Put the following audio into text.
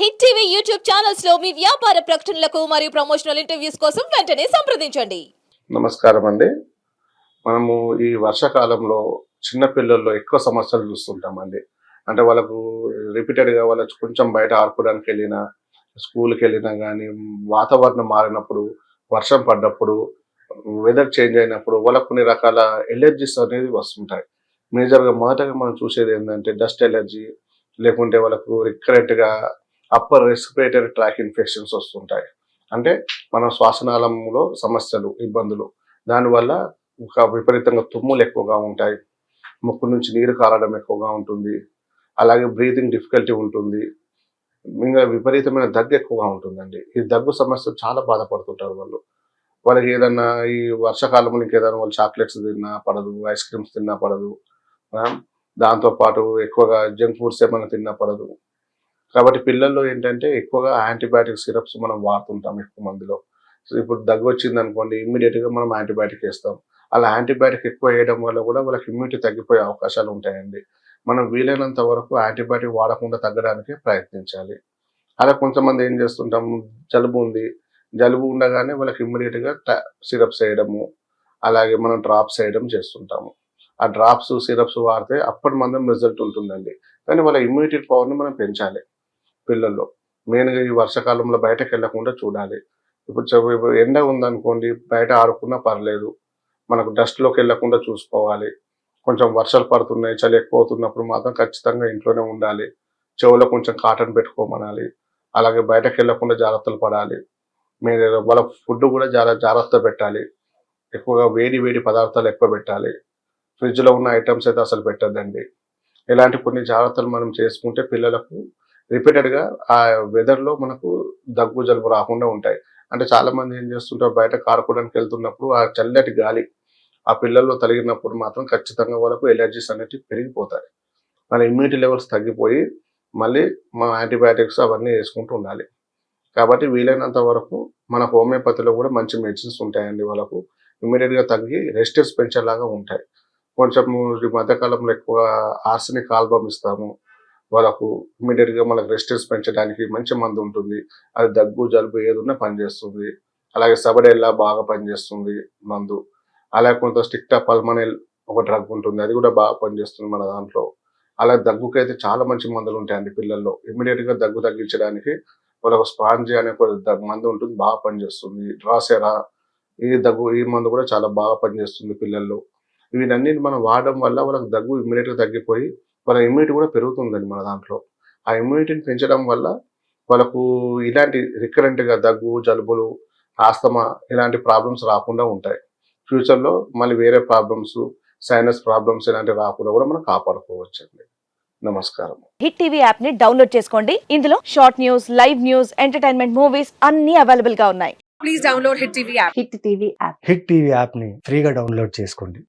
Hit TV YouTube ఛానల్స్లో మీ వ్యాపార ప్రకటనలకు మరియు ప్రమోషనల్ ఇంటర్వ్యూస్ కోసం వెంటనే సంప్రదించండి. నమస్కారం అండి. మనము ఈ వర్షాకాలంలో చిన్న పిల్లల్లో ఎక్కువ సమస్యలు చూస్తుంటామండి. అంటే వాళ్ళకు రిపీటెడ్గా వాళ్ళకి కొంచెం బయట ఆడుకోవడానికి వెళ్ళినా స్కూల్కి వెళ్ళినా కానీ వాతావరణం మారినప్పుడు వర్షం పడ్డప్పుడు వెదర్ చేంజ్ అయినప్పుడు వాళ్ళకు కొన్ని రకాల ఎలర్జీస్ అనేది వస్తుంటాయి. మేజర్గా మొదటగా మనం చూసేది ఏంటంటే డస్ట్ ఎలర్జీ లేకుంటే వాళ్ళకు రికరెంట్గా అప్పర్ రెస్పిరేటరీ ట్రాక్ ఇన్ఫెక్షన్స్ వస్తుంటాయి. అంటే మన శ్వాసనాళంలో సమస్యలు ఇబ్బందులు. దానివల్ల ఒక విపరీతంగా తుమ్ములు ఎక్కువగా ఉంటాయి. ముక్కు నుంచి నీరు కారడం ఎక్కువగా ఉంటుంది. అలాగే బ్రీతింగ్ డిఫికల్టీ ఉంటుంది. ఇంకా విపరీతమైన దగ్గు ఎక్కువగా ఉంటుందండి. ఈ దగ్గు సమస్య చాలా బాధపడుతుంటారు వాళ్ళు. వాళ్ళకి ఏదన్నా ఈ వర్షాకాలంలో ఇంకేదైనా వాళ్ళు చాక్లెట్స్ తిన్నా పడదు ఐస్ క్రీమ్స్ తిన్నా పడదు. దాంతోపాటు ఎక్కువగా జంక్ ఫుడ్స్ ఏమైనా తిన్నా పడదు. కాబట్టి పిల్లల్లో ఏంటంటే ఎక్కువగా యాంటీబయాటిక్ సిరప్స్ మనం వాడుతుంటాం ఎక్కువ మందిలో. ఇప్పుడు దగ్గు వచ్చింది అనుకోండి ఇమ్మీడియట్గా మనం యాంటీబయాటిక్ వేస్తాం. అలా యాంటీబయాటిక్ ఎక్కువ వేయడం వల్ల కూడా వాళ్ళకి ఇమ్యూనిటీ తగ్గిపోయే అవకాశాలు ఉంటాయండి. మనం వీలైనంత వరకు యాంటీబయాటిక్ వాడకుండా తగ్గడానికి ప్రయత్నించాలి. అలా కొంతమంది ఏం చేస్తుంటాం జలుబు ఉంది. జలుబు ఉండగానే వాళ్ళకి ఇమ్మీడియట్గా సిరప్స్ వేయడము అలాగే మనం డ్రాప్స్ వేయడం చేస్తుంటాము. ఆ డ్రాప్స్ సిరప్స్ వాడితే అప్పటి మందం రిజల్ట్ ఉంటుందండి. కానీ వాళ్ళ ఇమ్యూనిటీ పవర్ని మనం పెంచాలి. పిల్లల్లో మెయిన్గా ఈ వర్షాకాలంలో బయటకు వెళ్ళకుండా చూడాలి. ఇప్పుడు ఎండ ఉందనుకోండి బయట ఆడుకున్నా పర్లేదు. మనకు డస్ట్లోకి వెళ్ళకుండా చూసుకోవాలి. కొంచెం వర్షాలు పడుతున్నాయి చలి ఎక్కువ అవుతున్నప్పుడు మాత్రం ఖచ్చితంగా ఇంట్లోనే ఉండాలి. చెవులో కొంచెం కాటన్ పెట్టుకోమనాలి. అలాగే బయటకు వెళ్ళకుండా జాగ్రత్తలు పడాలి. మీరు వాళ్ళ ఫుడ్ కూడా చాలా జాగ్రత్త పెట్టాలి. ఎక్కువగా వేడి వేడి పదార్థాలు ఎక్కువ పెట్టాలి. ఫ్రిడ్జ్లో ఉన్న ఐటమ్స్ అయితే అసలు పెట్టద్దండి. ఇలాంటి కొన్ని జాగ్రత్తలు మనం చేసుకుంటే పిల్లలకు రిపీటెడ్గా ఆ వెదర్లో మనకు దగ్గు జలుబు రాకుండా ఉంటాయి. అంటే చాలా మంది ఏం చేస్తుంటారు బయట కారుకోవడానికి వెళ్తున్నప్పుడు ఆ చల్లటి గాలి ఆ పిల్లల్లో తగిలినప్పుడు మాత్రం ఖచ్చితంగా వాళ్ళకు ఎలర్జీస్ అనేటివి పెరిగిపోతాయి. మన ఇమ్యూనిటీ లెవెల్స్ తగ్గిపోయి మళ్ళీ మన యాంటీబయాటిక్స్ అవన్నీ వేసుకుంటూ ఉండాలి. కాబట్టి వీలైనంత వరకు మన హోమియోపతిలో కూడా మంచి మెడిసిన్స్ ఉంటాయండి వాళ్ళకు. ఇమీడియట్గా తగ్గి రెస్టెన్స్ పెంచేలాగా ఉంటాయి. కొంచెం ఈ మధ్యకాలంలో ఎక్కువ ఆర్సనిక్ ఆల్బమ్ ఇస్తాము. వాళ్ళకు ఇమ్మీడియట్గా మనకు రెసిస్టెన్స్ పెంచడానికి మంచి మందు ఉంటుంది. అది దగ్గు జలుబు ఏదున్నా పనిచేస్తుంది. అలాగే సబడెల్లా బాగా పనిచేస్తుంది మందు. అలాగే కొంత స్టిక్టా పల్మనెల్ ఒక డ్రగ్ ఉంటుంది. అది కూడా బాగా పనిచేస్తుంది మన దాంట్లో. అలా దగ్గుకైతే చాలా మంచి మందులు ఉంటాయండి పిల్లల్లో. ఇమ్మీడియట్గా దగ్గు తగ్గించడానికి వాళ్ళకు స్పాంజీ అనే ఒక దగ్గు మందు ఉంటుంది. బాగా పనిచేస్తుంది. డ్రాసెరా ఈ దగ్గు ఈ మందు కూడా చాలా బాగా పనిచేస్తుంది పిల్లల్లో. వీటన్నిటి మనం వాడడం వల్ల వాళ్ళకి దగ్గు ఇమ్మీడియట్గా తగ్గిపోయి వాళ్ళ ఇమ్యూనిటీ కూడా పెరుగుతుందండి మన దాంట్లో. ఆ ఇమ్యూనిటీని పెంచడం వల్ల వాళ్ళకు ఇలాంటి రికరెంట్గా దగ్గు జలుబులు ఆస్తమా ఇలాంటి ప్రాబ్లమ్స్ రాకుండా ఉంటాయి. ఫ్యూచర్లో మళ్ళీ వేరే ప్రాబ్లమ్స్ సైనస్ ప్రాబ్లమ్స్ ఇలాంటివి రాకుండా కూడా మనం కాపాడుకోవచ్చు అండి నమస్కారం హిట్ టీవీ యాప్ని డౌన్లోడ్ చేసుకోండి. ఇందులో short news live news entertainment movies అన్ని అవైలబుల్గా ఉన్నాయి. Please download Hit TV app. Hit TV app Hit TV యాప్ని ఫ్రీగా డౌన్లోడ్ చేసుకోండి.